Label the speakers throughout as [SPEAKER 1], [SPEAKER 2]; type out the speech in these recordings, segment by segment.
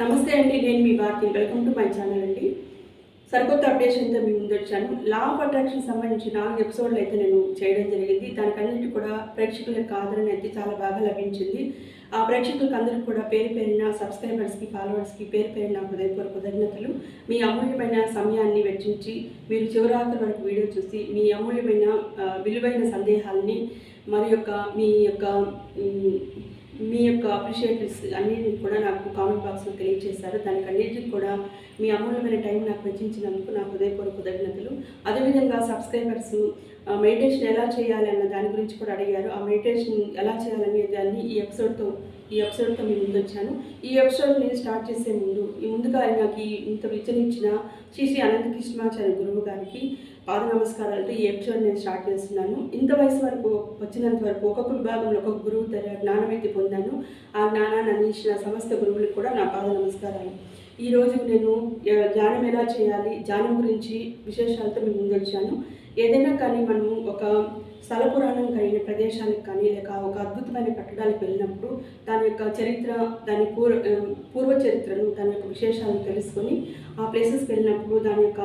[SPEAKER 1] నమస్తే అండి నేను మీ Bharathi. Welcome to my channel అండి. సరికొత్త అప్డేషన్తో మీ ముందు వచ్చాను. లా ఆఫ్ అట్రాక్షన్ సంబంధించి నాలుగు ఎపిసోడ్లు అయితే నేను చేయడం జరిగింది. దానికన్నిటి కూడా ప్రేక్షకుల యొక్క ఆదరణ అయితే చాలా బాగా లభించింది. ఆ ప్రేక్షకులకు అందరికీ కూడా పేరు పేరిన సబ్స్క్రైబర్స్కి ఫాలోవర్స్కి పేరు పేరిన హృదయపూర్వక కృతజ్ఞతలు. మీ అమూల్యమైన సమయాన్ని వెచ్చించి మీరు చివరాఖరి వరకు వీడియో చూసి మీ అమూల్యమైన విలువైన సందేహాలని మరి యొక్క మీ యొక్క ఉమ్, మీ అన్నీ అప్రిషియేటివ్స్ కూడా నాకు కామెంట్ బాక్స్లో తెలియజేశారు దానికి అన్నిటికి కూడా మీ అమూల్యమైన టైం నాకు వెచ్చించినందుకు నాకు హృదయపూర్వక కృతజ్ఞతలు. అదేవిధంగా సబ్స్క్రైబర్స్ మెడిటేషన్ ఎలా చేయాలి అన్న దాని గురించి కూడా అడిగారు. ఆ మెడిటేషన్ ఎలా చేయాలనే దాన్ని ఈ ఎపిసోడ్తో ఈ ఎపిసోడ్తో మీ ముందు వచ్చాను ఈ ఎపిసోడ్ నేను స్టార్ట్ చేసే ముందు ఈ ముందుగా నాకు ఇంత విచ్చనిచ్చిన శ్రీ శ్రీ అనంత కృష్ణాచార్య గురువు గారికి పాద నమస్కారాలతో ఈ ఎపిసోడ్ నేను స్టార్ట్ చేస్తున్నాను. ఇంత వయసు వరకు వచ్చినంత వరకు ఒక్కొక్క విభాగంలో ఒక్కొక్క గురువు తర జ్ఞానమైతే పొందాను. ఆ జ్ఞానాన్ని అందించిన సమస్త గురువులకు కూడా నా పాద నమస్కారాలు. ఈ రోజు నేను ధ్యానం ఎలా చేయాలి ధ్యానం గురించి విశేషాలతో మీ ముందు వచ్చాను ఏదైనా కానీ మనము ఒక స్థల పురాణం కలిగిన ప్రదేశానికి కానీ లేక ఒక అద్భుతమైన కట్టడాలకు వెళ్ళినప్పుడు దాని యొక్క చరిత్ర దాని పూర్వ పూర్వ చరిత్రను దాని యొక్క విశేషాలను తెలుసుకొని ఆ ప్లేసెస్కి వెళ్ళినప్పుడు దాని యొక్క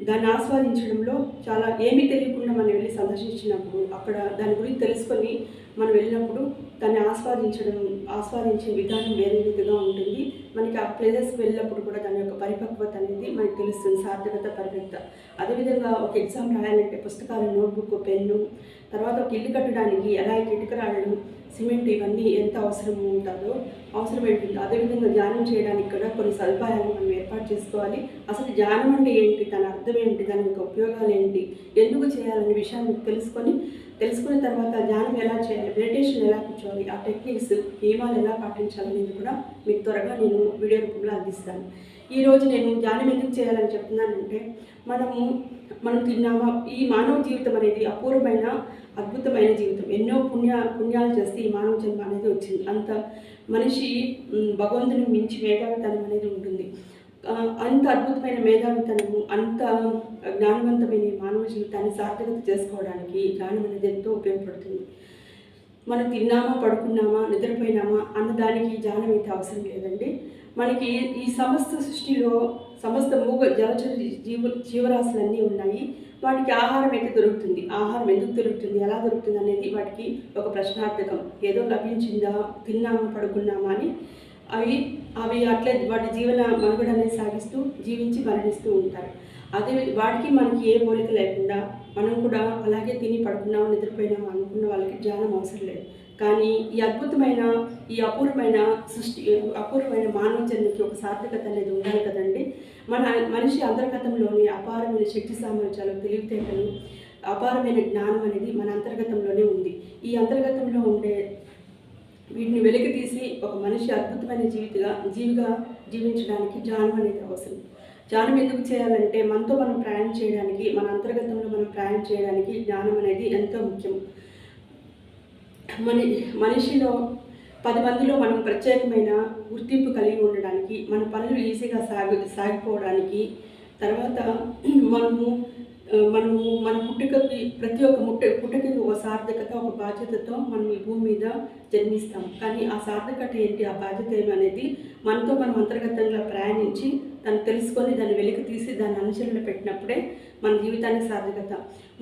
[SPEAKER 1] దాన్ని ఆస్వాదించడంలో చాలా ఏమీ తెలియకుండా మనం వెళ్ళి సందర్శించినప్పుడు అక్కడ దాని గురించి తెలుసుకొని మనం వెళ్ళినప్పుడు దాన్ని ఆస్వాదించడం ఆస్వాదించే విధానం వేరే విధంగా ఉంటుంది. మనకి ఆ ప్లేసెస్కి వెళ్ళినప్పుడు కూడా దాని యొక్క పరిపక్వత అనేది మనకి తెలుస్తుంది సార్థకత పరిపక్వత. అదేవిధంగా ఒక ఎగ్జామ్ రాయాలంటే పుస్తకాలు నోట్బుక్ పెన్ను తర్వాత ఒక ఇల్లు కట్టడానికి ఎలా ఇటుకరాళ్ళు సిమెంట్ ఇవన్నీ ఎంత అవసరం ఉంటుందో అవసరమైంది అదేవిధంగా ధ్యానం చేయడానికి కూడా కొన్ని సదుపాయాలు మనం ఏర్పాటు చేసుకోవాలి. అసలు ధ్యానం అంటే ఏంటి? దాని అర్థం ఏంటి? దాని యొక్క ఉపయోగాలు ఏంటి? ఎందుకు చేయాలనే విషయాన్ని తెలుసుకొని తెలుసుకున్న తర్వాత ధ్యానం ఎలా చేయాలి? మెడిటేషన్ ఎలా కూర్చోవాలి? ఆ టెక్నిక్స్ నియమాలు ఎలా పాటించాలనేది కూడా మీకు త్వరగా నేను వీడియో రూపంలో అందిస్తాను. ఈ రోజు నేను ధ్యానం ఎందుకు చేయాలని చెప్తున్నానంటే మనము మనం తిన్నామా? ఈ మానవ జీవితం అనేది అపూర్వమైన అద్భుతమైన జీవితం. ఎన్నో పుణ్య పుణ్యాలు చేస్తే ఈ మానవ జన్మ అనేది వచ్చింది. అంత మనిషి భగవంతుని మించి మేధావితనం అనేది ఉంటుంది. అంత అద్భుతమైన మేధావితనము అంత జ్ఞానవంతమైన మానవ జీవితాన్ని సార్థకత చేసుకోవడానికి జ్ఞానం అనేది ఎంతో ఉపయోగపడుతుంది. మనం తిన్నామా పడుకున్నామా నిద్రపోయినామా అన్నదానికి జ్ఞానం అయితే అవసరం లేదండి. మనకి ఈ సమస్త సృష్టిలో సమస్త మూగ జలచర జీవ జీవరాశులన్నీ ఉన్నాయి. వాటికి ఆహారం అయితే దొరుకుతుంది? ఆహారం ఎందుకు దొరుకుతుంది? ఎలా దొరుకుతుంది అనేది వాటికి ఒక ప్రశ్నార్థకం. ఏదో లభించిందా? తిన్నామా? పడుకున్నామా అని అవి అవి అట్లే వాటి జీవన మనుగడ అనేది సాగిస్తూ జీవించి మరణిస్తూ ఉంటారు. అదే వాటికి మనకి ఏ పోలిక లేకుండా మనం కూడా అలాగే తిని పడుకున్నాం నిద్రపోయినాం అనుకున్న వాళ్ళకి ధ్యానం అవసరం లేదు. కానీ ఈ అద్భుతమైన ఈ అపూర్వమైన సృష్టి అపూర్వమైన మానవ జన్మకి ఒక సార్థకత అనేది ఉండాలి కదండి. మన మనిషి అంతర్గతంలోని అపారమైన శక్తి సామర్థ్యాలు తెలివితేటలు అపారమైన జ్ఞానం అనేది మన అంతర్గతంలోనే ఉంది. ఈ అంతర్గతంలో ఉండే వీటిని వెలికి తీసి ఒక మనిషి అద్భుతమైన జీవితగా జీవిగా జీవించడానికి జ్ఞానం అనేది అవసరం. ధ్యానం ఎందుకు చేయాలంటే మనతో మనం ప్రయాణం చేయడానికి మన అంతర్గతంలో మనం ప్రయాణం చేయడానికి జ్ఞానం అనేది ఎంతో ముఖ్యం. మని మనిషిలో పది మందిలో మనం ప్రత్యేకమైన గుర్తింపు కలిగి ఉండడానికి మన పనులు ఈజీగా సాగు సాగిపోవడానికి తర్వాత మనము మనము మన పుట్టుకకి ప్రతి ఒక్క ముట్ట పుట్టకి ఒక సార్థకత ఒక బాధ్యతతో మనం ఈ భూమి మీద జన్మిస్తాం. కానీ ఆ సార్థకత ఏంటి ఆ బాధ్యత ఏమి అనేది మనతో మనం అంతర్గతంగా ప్రయాణించి దాన్ని తెలుసుకొని దాన్ని వెలికి తీసి దాన్ని అనుసరణ పెట్టినప్పుడే మన జీవితానికి సార్థకత.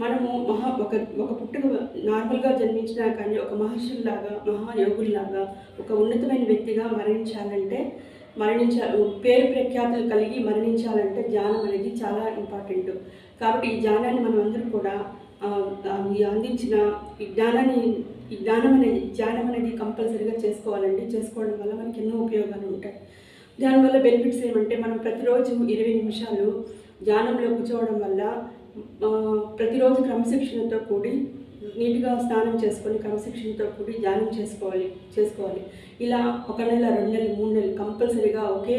[SPEAKER 1] మనము మహా ఒక ఒక పుట్టుక నార్మల్గా జన్మించినా కానీ ఒక మహర్షుల్లాగా మహాయోగుల్లాగా ఒక ఉన్నతమైన వ్యక్తిగా మరణించాలంటే మరణించ పేరు ప్రఖ్యాతులు కలిగి మరణించాలంటే ధ్యానం అనేది చాలా ఇంపార్టెంట్. కాబట్టి ఈ ధ్యానాన్ని మనం అందరం కూడా అందించిన ఈ జ్ఞానాన్ని ఈ జ్ఞానం అనేది ధ్యానం అనేది కంపల్సరీగా చేసుకోవాలండి. చేసుకోవడం వల్ల మనకి ఎన్నో ఉపయోగాలు ఉంటాయి. దానివల్ల బెనిఫిట్స్ ఏమంటే మనం ప్రతిరోజు ఇరవై నిమిషాలు ధ్యానంలో కూర్చోవడం వల్ల ప్రతిరోజు క్రమశిక్షణతో కూడి నీట్గా స్నానం చేసుకొని క్రమశిక్షణతో కూడి ధ్యానం చేసుకోవాలి చేసుకోవాలి. ఇలా ఒక నెల రెండు నెలలు మూడు నెలలు కంపల్సరీగా ఒకే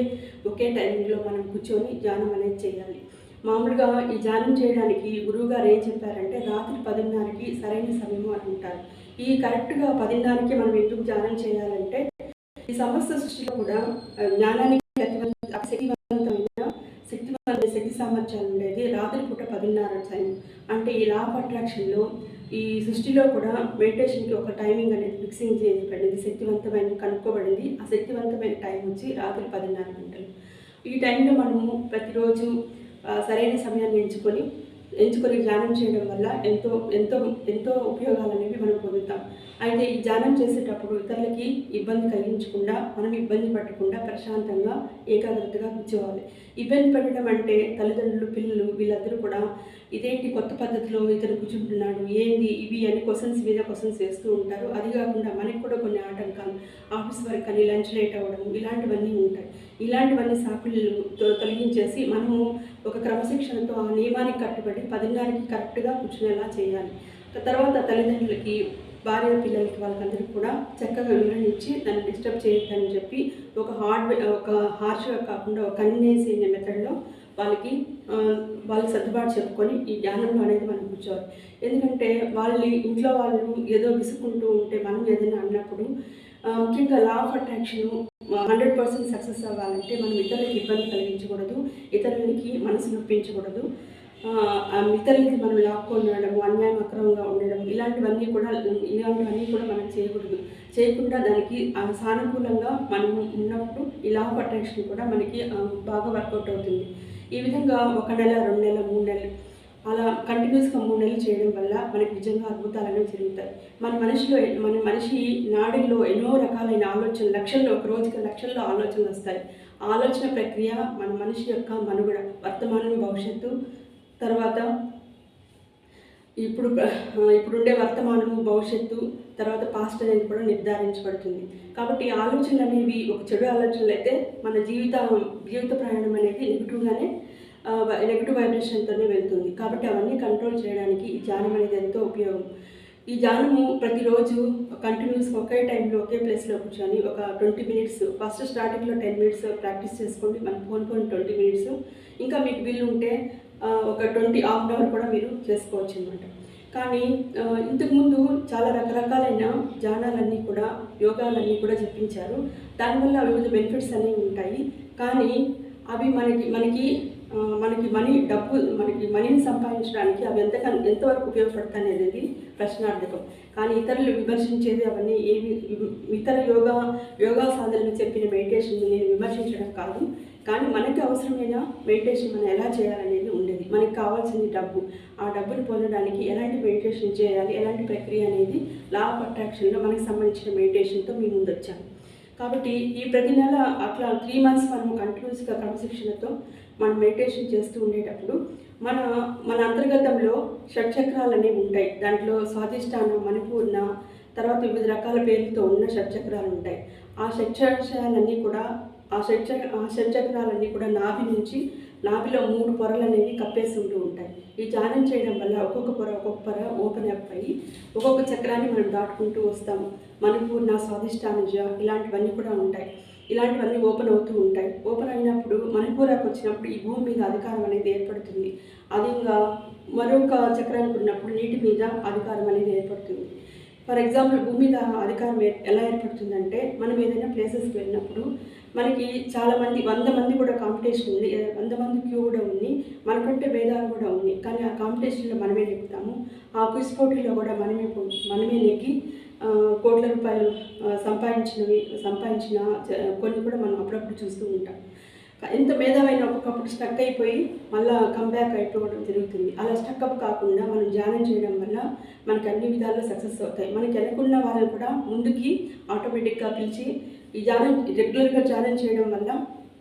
[SPEAKER 1] ఒకే టైంలో మనం కూర్చొని ధ్యానం అనేది చేయాలి. మామూలుగా ఈ ధ్యానం చేయడానికి గురువు గారు ఏం చెప్పారంటే రాత్రి పదిన్నరకి సరైన సమయం అని అంటారు. ఈ కరెక్ట్గా పదిన్నరకి మనం ఎందుకు ధ్యానం చేయాలంటే ఈ సమస్త సృష్టిలో కూడా జ్ఞానానికి శక్తివంతమైన శక్తివంతమైన శక్తి సామర్థ్యాలు ఉండేది రాత్రి పూట పదిన్నర టైం అంటే ఈ లా అట్రాక్షన్లో ఈ సృష్టిలో కూడా మెడిటేషన్కి ఒక టైమింగ్ అనేది ఫిక్సింగ్ చేయబడింది. శక్తివంతమైన కనుక్కోబడింది. ఆ శక్తివంతమైన టైం వచ్చి రాత్రి పదిన్నర గంటలు. ఈ టైంలో మనము ప్రతిరోజు సరైన సమయాన్ని ఎంచుకొని ఎంచుకొని ధ్యానం చేయడం వల్ల ఎంతో ఎంతో ఎంతో ఉపయోగాలు అనేవి మనం పొందుతాం. అయితే ఈ ధ్యానం చేసేటప్పుడు ఇతరులకి ఇబ్బంది కలిగించకుండా మనం ఇబ్బంది పడకుండా ప్రశాంతంగా ఏకాగ్రతగా కూర్చోవాలి. ఇబ్బంది పడడం అంటే తల్లిదండ్రులు పిల్లలు వీళ్ళందరూ కూడా ఇదేంటి కొత్త పద్ధతిలో ఇతను కూర్చుంటున్నాడు ఏంది ఇవి అని క్వశ్చన్స్ మీద క్వశ్చన్స్ వేస్తూ ఉంటారు. అది కాకుండా మనకి కూడా కొన్ని ఆటంకాలు ఆఫీస్ వర్క్ అని లంచ్ లేట్ అవ్వడం ఇలాంటివన్నీ ఉంటాయి. ఇలాంటివన్నీ సాకులు తొలగించేసి మనము ఒక క్రమశిక్షణతో ఆ నియమానికి కట్టుబడి పదిన్నరకి కరెక్ట్గా కూర్చునేలా చేయాలి. తర్వాత తల్లిదండ్రులకి భార్య పిల్లలకి వాళ్ళకందరికీ కూడా చక్కగా వివరణ ఇచ్చి దాన్ని డిస్టర్బ్ చేయొద్దని చెప్పి ఒక హార్డ్ ఒక హార్ష్గా కాకుండా ఒక కన్వీనియన్స్ అనే మెథడ్లో వాళ్ళకి వాళ్ళు సర్దుబాటు చెప్పుకొని ఈ ధ్యానంలో అనేది మనం కూర్చోవాలి. ఎందుకంటే వాళ్ళు ఇంట్లో వాళ్ళు ఏదో విసుకుంటూ ఉంటే మనం ఏదైనా అన్నప్పుడు ముఖ్యంగా law of attraction hundred percent success అవ్వాలంటే మనం ఇతరులకి ఇబ్బంది కలిగించకూడదు ఇతరులకి మనసు నొప్పించకూడదు. ఇతరులకి మనం లాక్కొని ఉండడం అన్యాయం అక్రమంగా ఉండడం ఇలాంటివన్నీ కూడా ఇలాంటివన్నీ కూడా మనం చేయకూడదు. చేయకుండా దానికి సానుకూలంగా మనం ఉన్నప్పుడు ఈ లా ఆఫ్ అట్రాక్షన్ కూడా మనకి బాగా వర్కౌట్ అవుతుంది. ఈ విధంగా ఒక నెల రెండు నెలలు మూడు నెలలు అలా కంటిన్యూస్గా మూడు నెలలు చేయడం వల్ల మనకి నిజంగా అద్భుతాలు అనేవి జరుగుతాయి. మన మనిషిలో మన మనిషి నాడుల్లో ఎన్నో రకాలైన ఆలోచనలు లక్షల్లో ఒక రోజుకి లక్షల్లో ఆలోచనలు వస్తాయి. ఆలోచన ప్రక్రియ మన మనిషి యొక్క మనుగడ వర్తమానం భవిష్యత్తు తర్వాత ఇప్పుడు ఇప్పుడుండే వర్తమానము భవిష్యత్తు తర్వాత పాస్ట్ అనేది కూడా నిర్ధారించబడుతుంది. కాబట్టి ఆలోచనలు అనేవి ఒక చెడు ఆలోచనలు అయితే మన జీవిత జీవిత ప్రయాణం అనేది నెగిటివ్గానే నెగిటివ్ వైబ్రేషన్తోనే వెళ్తుంది. కాబట్టి అవన్నీ కంట్రోల్ చేయడానికి ఈ ధ్యానం అనేది ఎంతో ఉపయోగం. ఈ ధ్యానము ప్రతిరోజు కంటిన్యూస్ ఒకే టైంలో ఒకే ప్లేస్లో కూర్చొని ఒక ట్వంటీ మినిట్స్ ఫస్ట్ స్టార్టింగ్లో టెన్ మినిట్స్ ప్రాక్టీస్ చేసుకోండి. మన ఫోన్ ఫోన్ ట్వంటీ మినిట్స్ ఇంకా మీకు వీలు ఉంటే ఒక ట్వంటీ హాఫ్ అన్ అవర్ కూడా మీరు చేసుకోవచ్చు అనమాట కానీ ఇంతకుముందు చాలా రకరకాలైన జానాలన్నీ కూడా యోగాలన్నీ కూడా చెప్పించారు దానివల్ల వివిధ బెనిఫిట్స్ అనేవి ఉంటాయి. కానీ అవి మనకి మనకి మనకి మనీ డబ్బు మనకి మనీని సంపాదించడానికి అవి ఎంత ఎంతవరకు ఉపయోగపడతాయి అనేది ప్రశ్నార్థకం. కానీ ఇతరులు విమర్శించేది అవన్నీ ఏమి ఇతర యోగా యోగా సాధనలు చెప్పిన మెడిటేషన్ నేను విమర్శించడం కాదు. కానీ మనకి అవసరమైన మెడిటేషన్ మనం ఎలా చేయాలనేది ఉంది. మనకి కావాల్సింది డబ్బు. ఆ డబ్బుని పొందడానికి ఎలాంటి మెడిటేషన్ చేయాలి? ఎలాంటి ప్రక్రియ అనేది లా ఆఫ్ అట్రాక్షన్లో మనకి సంబంధించిన మెడిటేషన్తో మీ ముందు వచ్చాను కాబట్టి ఈ ప్రతి నెల అట్లా త్రీ మంత్స్ మనం కంటిన్యూస్గా క్రమశిక్షణతో మనం మెడిటేషన్ చేస్తూ ఉండేటప్పుడు మన మన అంతర్గతంలో షట్చక్రాలు అనేవి ఉంటాయి. దాంట్లో స్వాధిష్టానం మణిపూర్ణ తర్వాత వివిధ రకాల పేర్లతో ఉన్న షట్చక్రాలు ఉంటాయి. ఆ షట్చక్రాలన్నీ కూడా ఆ షట్చ ఆ షట్చక్రాలన్నీ కూడా నాభి నుంచి నాభిలో మూడు పొరలు అనేవి కప్పేసి ఉంటూ ఉంటాయి. ఈ ధ్యానం చేయడం వల్ల ఒక్కొక్క పొర ఒక్కొక్క పొర ఓపెన్ అప్ అయ్యి ఒక్కొక్క చక్రాన్ని మనం దాటుకుంటూ వస్తాము. మణిపూర్ణ స్వాదిష్టానుజ ఇలాంటివన్నీ కూడా ఉంటాయి. ఇలాంటివన్నీ ఓపెన్ అవుతూ ఉంటాయి. ఓపెన్ అయినప్పుడు మణిపూరకు వచ్చినప్పుడు ఈ భూమి మీద అధికారం అనేది ఏర్పడుతుంది. అది ఇంకా మరొక చక్రానికి ఉన్నప్పుడు నీటి మీద అధికారం అనేది ఏర్పడుతుంది. ఫర్ ఎగ్జాంపుల్ భూమి మీద అధికారం ఎలా ఏర్పడుతుందంటే మనం ఏదైనా ప్లేసెస్కి వెళ్ళినప్పుడు మనకి చాలామంది వంద మంది కూడా కాంపిటీషన్ ఉంది. వంద మంది క్యూ కూడా ఉంది. మనకంటే భేదాలు కూడా ఉంది కానీ ఆ కాంపిటీషన్లో మనమే నెక్కుతాము. ఆ క్విజ్ పోటీలో కూడా మనమే మనమే నెక్కి కోట్ల రూపాయలు సంపాదించినవి సంపాదించిన కొన్ని కూడా మనం అప్పుడప్పుడు చూస్తూ ఉంటాం. ఎంత మేధావైన ఒక్కొక్కప్పుడు స్టక్ అయిపోయి మళ్ళీ కంబ్యాక్ అయిపోవడం జరుగుతుంది. అలా స్టక్ అప్ కాకుండా మనం ధ్యానం చేయడం వల్ల మనకి అన్ని విధాల్లో సక్సెస్ అవుతాయి. మనకి అనుకున్న వాళ్ళని కూడా ముందుకి ఆటోమేటిక్గా పిలిచి ఈ ధ్యానం రెగ్యులర్గా ధ్యానం చేయడం వల్ల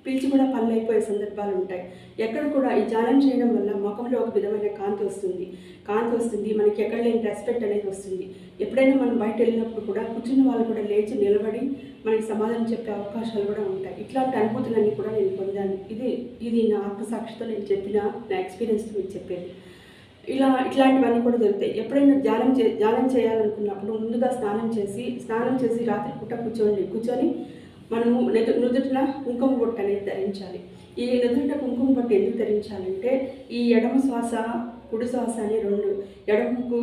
[SPEAKER 1] పిలిచి కూడా పనులు అయిపోయే సందర్భాలు ఉంటాయి. ఎక్కడ కూడా ఈ ధ్యానం చేయడం వల్ల ముఖంలో ఒక విధమైన కాంతి వస్తుంది. కాంతి వస్తుంది మనకి ఎక్కడ లేని రెస్పెక్ట్ అనేది వస్తుంది. ఎప్పుడైనా మనం బయట వెళ్ళినప్పుడు కూడా కూర్చున్న వాళ్ళు కూడా లేచి నిలబడి మనకి సమాధానం చెప్పే అవకాశాలు కూడా ఉంటాయి. ఇట్లాంటి అనుభూతులన్నీ కూడా నేను పొందాను. ఇది ఇది నా ఆత్మసాక్షితో నేను చెప్పిన నా ఎక్స్పీరియన్స్తో మీకు చెప్పేది. ఇలా ఇట్లాంటివన్నీ కూడా జరుగుతాయి. ఎప్పుడైనా ధ్యానం చే ధ్యానం చేయాలనుకున్నప్పుడు ముందుగా స్నానం చేసి స్నానం చేసి రాత్రి పూట కూర్చోండి. కూర్చొని మనము నెదు నుదుటిన కుంకుమ బొట్టు అనేది ధరించాలి. ఈ నుదుట కుంకుమ బొట్టు ఎందుకు ధరించాలంటే ఈ ఎడమ శ్వాస కుడి శ్వాస అని రెండు ఎడముకు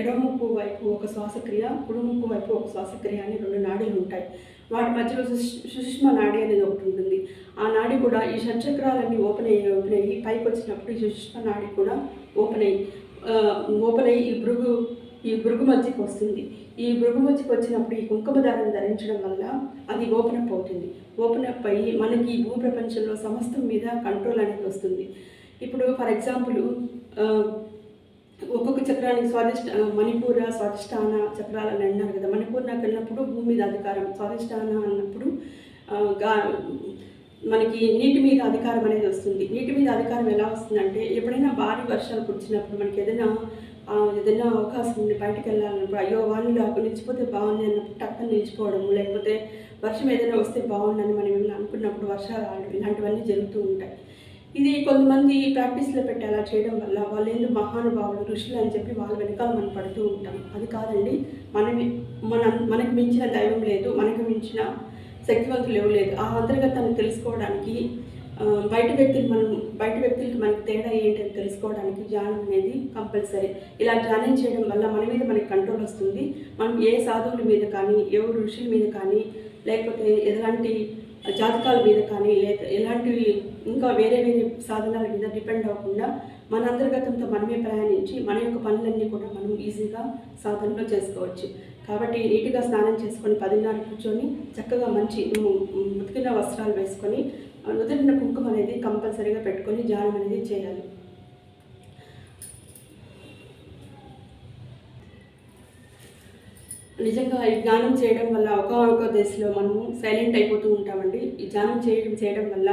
[SPEAKER 1] ఎడముక్కు వైపు ఒక శ్వాసక్రియ కుడుముక్కు వైపు ఒక శ్వాసక్రియ అని రెండు నాడీలు ఉంటాయి. వాటి మధ్యలో సుష్- సుషుష్మ నాడి అనేది ఒకటి ఉంటుంది. ఆ నాడి కూడా ఈ షట్చక్రాలన్నీ ఓపెన్ అయ్యి ఓపెన్ అయ్యి పైకి వచ్చినప్పుడు ఈ సుషుష్మ నాడి కూడా ఓపెన్ అయ్యి ఓపెన్ అయ్యి ఈ భృగు ఈ భృగు మధ్యకి వస్తుంది. ఈ భృగు మధ్యకి వచ్చినప్పుడు ఈ కుంకుమ దారం ధరించడం వల్ల అది ఓపెన్ అప్ అవుతుంది. ఓపెన్ అప్ అయ్యి మనకి ఈ భూ ప్రపంచంలో సమస్తం మీద కంట్రోల్ అనేది వస్తుంది. ఇప్పుడు ఫర్ ఎగ్జాంపుల్ ఒక్కొక్క చక్రానికి స్వాదిష్ట మణిపూర స్వాధిష్టాన చక్రాలు అని అన్నారు కదా. మణిపూర్ నాకు వెళ్ళినప్పుడు భూమి మీద అధికారం స్వాదిష్టాన అన్నప్పుడు మనకి నీటి మీద అధికారం అనేది వస్తుంది. నీటి మీద అధికారం ఎలా వస్తుందంటే ఎప్పుడైనా భారీ వర్షాలు కురిచినప్పుడు మనకి ఏదైనా ఏదైనా అవకాశం ఉంది బయటకు వెళ్ళాలన్నప్పుడు అయ్యో వాళ్ళు అక్కడ నిలిచిపోతే బాగుంది అన్నప్పుడు టక్కన నిలిచిపోవడం లేకపోతే వర్షం ఏదైనా వస్తే బాగుందని మనం ఏమైనా అనుకున్నప్పుడు వర్షాలు రావడం ఇలాంటివన్నీ జరుగుతూ ఉంటాయి. ఇది కొంతమంది ప్రాక్టీస్లో పెట్టి అలా చేయడం వల్ల వాళ్ళు ఏందో మహానుభావులు ఋషులు అని చెప్పి వాళ్ళ వెనకాల మనం పడుతూ ఉంటాం. అది కాదండి. మనమే మన మనకు మించిన దైవం లేదు మనకు మించిన శక్తివంతులు ఎవరు లేదు ఆ అంతర్గతాన్ని తెలుసుకోవడానికి బయట వ్యక్తులు మనం బయట వ్యక్తులకి మనకి తేడా ఏంటి అని తెలుసుకోవడానికి ధ్యానం అనేది కంపల్సరీ. ఇలా ధ్యానం చేయడం వల్ల మన మీద మనకి కంట్రోల్ వస్తుంది. మనం ఏ సాధువుల మీద కానీ ఎవరు ఋషుల మీద కానీ లేకపోతే ఎలాంటి జాతకాల మీద కానీ లేక ఎలాంటివి ఇంకా వేరే వేరే సాధనాల మీద డిపెండ్ అవ్వకుండా మన అంతర్గతంతో మనమే ప్రయాణించి మన యొక్క పనులన్నీ కూడా మనం ఈజీగా సాధనలో చేసుకోవచ్చు. కాబట్టి నీట్గా స్నానం చేసుకొని పదిన్నర కూర్చొని చక్కగా మంచి ఉతికిన వస్త్రాలు వేసుకొని ఆ, కుంకుమ అనేది కంపల్సరీగా పెట్టుకొని జానం అనేది చేయాలి. నిజంగా ఈ ధ్యానం చేయడం వల్ల ఒక దశలో మనము సైలెంట్ అయిపోతూ ఉంటామండి. ఈ ధ్యానం చేయడం చేయడం వల్ల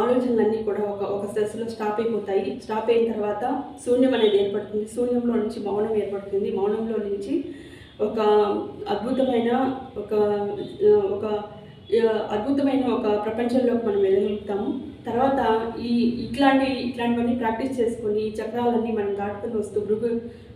[SPEAKER 1] ఆలోచనలన్నీ కూడా ఒక ఒక దశలో స్టాప్ అయిపోతాయి. స్టాప్ అయిన తర్వాత శూన్యం అనేది ఏర్పడుతుంది. శూన్యంలో నుంచి మౌనం ఏర్పడుతుంది. మౌనంలో నుంచి ఒక అద్భుతమైన ఒక ఒక అద్భుతమైన ఒక ప్రపంచంలోకి మనం వెళ్ళగలుగుతాము. తర్వాత ఈ ఇట్లాంటి ఇట్లాంటివన్నీ ప్రాక్టీస్ చేసుకొని ఈ చక్రాలన్నీ మనం దాటుకుని వస్తూ భృగు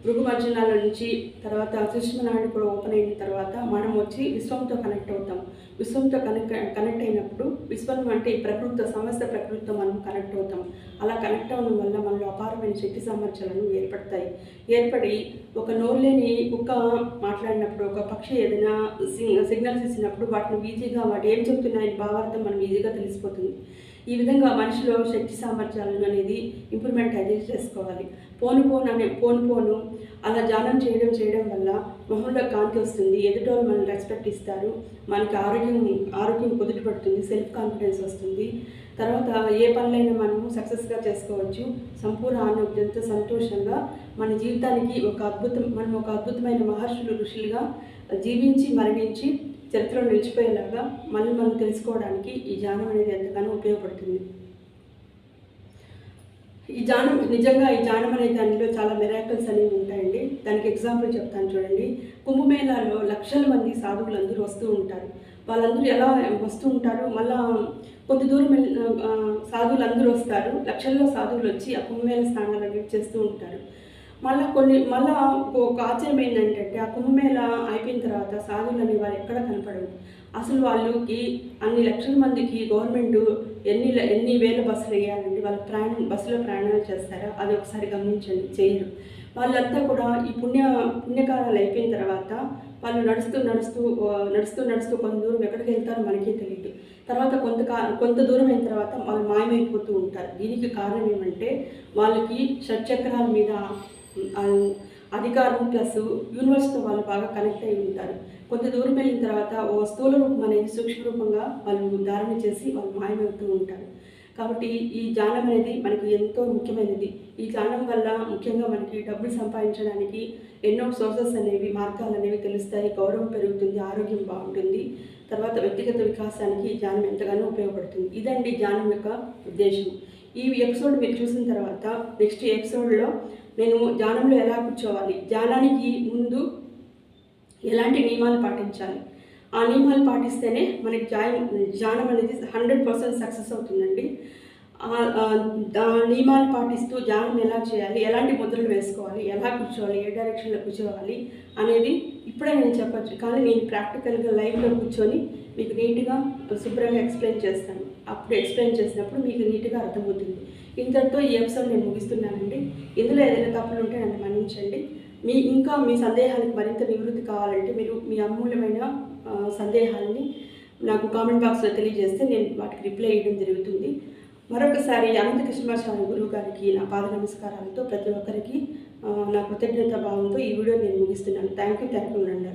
[SPEAKER 1] భృగు మర్జనాల నుంచి తర్వాత సుష్మనాడు కూడా ఓపెన్ అయిన తర్వాత మనం వచ్చి విశ్వంతో కనెక్ట్ అవుతాం. విశ్వంతో కనెక్ట్ కనెక్ట్ అయినప్పుడు విశ్వం అంటే ఈ ప్రకృతితో సమస్త ప్రకృతితో మనం కనెక్ట్ అవుతాం. అలా కనెక్ట్ అవ్వడం వల్ల మనలో అపారమైన శక్తి సామర్థ్యాలను ఏర్పడతాయి. ఏర్పడి ఒక నోరు లేని కుక్క మాట్లాడినప్పుడు ఒక పక్షి ఏదైనా సిగ్నల్స్ ఇచ్చినప్పుడు వాటిని ఈజీగా వాటి ఏం చెప్తున్నాయని భావార్థం మనం ఈజీగా తెలిసిపోతుంది. ఈ విధంగా మనిషిలో శక్తి సామర్థ్యాలను అనేది ఇంప్రూవ్మెంట్ అయితే చేసుకోవాలి. పోను పోను అనే పోను పోను అలా ధ్యానం చేయడం చేయడం వల్ల మొహంలో కాంతి వస్తుంది ఎదుటోళ్ళు మనం రెస్పెక్ట్ ఇస్తారు మనకి ఆరోగ్యం ఆరోగ్యం కుదుటపడుతుంది సెల్ఫ్ కాన్ఫిడెన్స్ వస్తుంది. తర్వాత ఏ పనులైనా మనము సక్సెస్గా చేసుకోవచ్చు. సంపూర్ణ ఆరోగ్యంతో సంతోషంగా మన జీవితానికి ఒక అద్భుతం మనం ఒక అద్భుతమైన మహర్షులు ఋషులుగా జీవించి మరణించి చరిత్రలో నిలిచిపోయేలాగా మళ్ళీ మనం తెలుసుకోవడానికి ఈ ధ్యానం అనేది ఎంతగానో ఉపయోగపడుతుంది. ఈ జానం నిజంగా ఈ జానం అనే దానిలో చాలా మెరాకల్స్ అనేవి ఉంటాయండి. దానికి ఎగ్జాంపుల్ చెప్తాను చూడండి. కుంభమేళాలో లక్షల మంది సాధువులు అందరూ వస్తూ ఉంటారు. వాళ్ళందరూ ఎలా వస్తూ ఉంటారు? మళ్ళా కొంత దూరం సాధువులు అందరూ వస్తారు. లక్షల్లో సాధువులు వచ్చి ఆ కుంభమేళ స్నానాలు అనేవి చేస్తూ ఉంటారు. మళ్ళీ కొన్ని మళ్ళా ఒక ఆశ్చర్యం ఏంటంటే ఆ కుంభమేళ అయిపోయిన తర్వాత సాధువులు అనే వారు ఎక్కడ కనపడరు. అసలు వాళ్ళకి అన్ని లక్షల మందికి గవర్నమెంట్ ఎన్ని ఎన్ని వేల బస్సులు వేయాలండి వాళ్ళు ప్రయాణం బస్సులో ప్రయాణాలు చేస్తారా? అది ఒకసారి గమనించండి. చేయరు. వాళ్ళంతా కూడా ఈ పుణ్య పుణ్యకాలాలు అయిపోయిన తర్వాత వాళ్ళు నడుస్తూ నడుస్తూ నడుస్తూ నడుస్తూ కొంత దూరం ఎక్కడికి వెళ్తారో మనకే తెలియదు తర్వాత కొంత కొంత దూరం అయిన తర్వాత వాళ్ళు మాయమైపోతూ ఉంటారు. దీనికి కారణం ఏమంటే వాళ్ళకి షట్చక్రాల మీద అధికారం ప్లస్ యూనివర్స్తో వాళ్ళు బాగా కనెక్ట్ అయి ఉంటారు. కొంత దూరం వెళ్ళిన తర్వాత ఓ స్థూల రూపం అనేది సూక్ష్మ రూపంగా వాళ్ళు ధారణ చేసి వాళ్ళు మాయమవుతూ ఉంటారు. కాబట్టి ఈ జానం అనేది మనకు ఎంతో ముఖ్యమైనది. ఈ జానం వల్ల ముఖ్యంగా మనకి డబ్బులు సంపాదించడానికి ఎన్నో సోర్సెస్ అనేవి మార్గాలు అనేవి తెలుస్తాయి. గౌరవం పెరుగుతుంది ఆరోగ్యం బాగుంటుంది. తర్వాత వ్యక్తిగత వికాసానికి ఈ ధ్యానం ఎంతగానో ఉపయోగపడుతుంది. ఇదండి ధ్యానం యొక్క ఉద్దేశం. ఈ ఎపిసోడ్ మీరు చూసిన తర్వాత నెక్స్ట్ ఎపిసోడ్లో నేను ధ్యానంలో ఎలా కూర్చోవాలి? ధ్యానానికి ముందు ఎలాంటి నియమాలు పాటించాలి? ఆ నియమాలు పాటిస్తేనే మనకి ధ్యానం ధ్యానం అనేది హండ్రెడ్ పర్సెంట్ సక్సెస్ అవుతుందండి. నియమాలు పాటిస్తూ ధ్యానం ఎలా చేయాలి ఎలాంటి ముద్రలు వేసుకోవాలి ఎలా కూర్చోవాలి ఏ డైరెక్షన్లో కూర్చోవాలి అనేది ఇప్పుడే నేను చెప్పచ్చు. కానీ నేను ప్రాక్టికల్గా లైవ్లో కూర్చొని మీకు నీట్గా శుభ్రంగా ఎక్స్ప్లెయిన్ చేస్తాను. అప్పుడు ఎక్స్ప్లెయిన్ చేసినప్పుడు మీకు నీట్గా అర్థమవుతుంది. ఇంతటితో ఈ ఎపిసోడ్ నేను ముగిస్తున్నానండి. ఇందులో ఏదైనా తప్పులు ఉంటే నన్ను మన్నించండి. మీ ఇంకా మీ సందేహాలకు మరింత నివృత్తి కావాలంటే మీరు మీ అమూల్యమైన సందేహాలని నాకు కామెంట్ బాక్స్లో తెలియజేస్తే నేను వాటికి రిప్లై ఇవ్వడం జరుగుతుంది. మరొకసారి అనంత కృష్ణమాచార్య గురువు గారికి నా పాద నమస్కారాలతో ప్రతి ఒక్కరికి నా కృతజ్ఞత భావంతో ఈ వీడియో నేను ముగిస్తున్నాను. థ్యాంక్ యూ థ్యాంక్ యూ రండి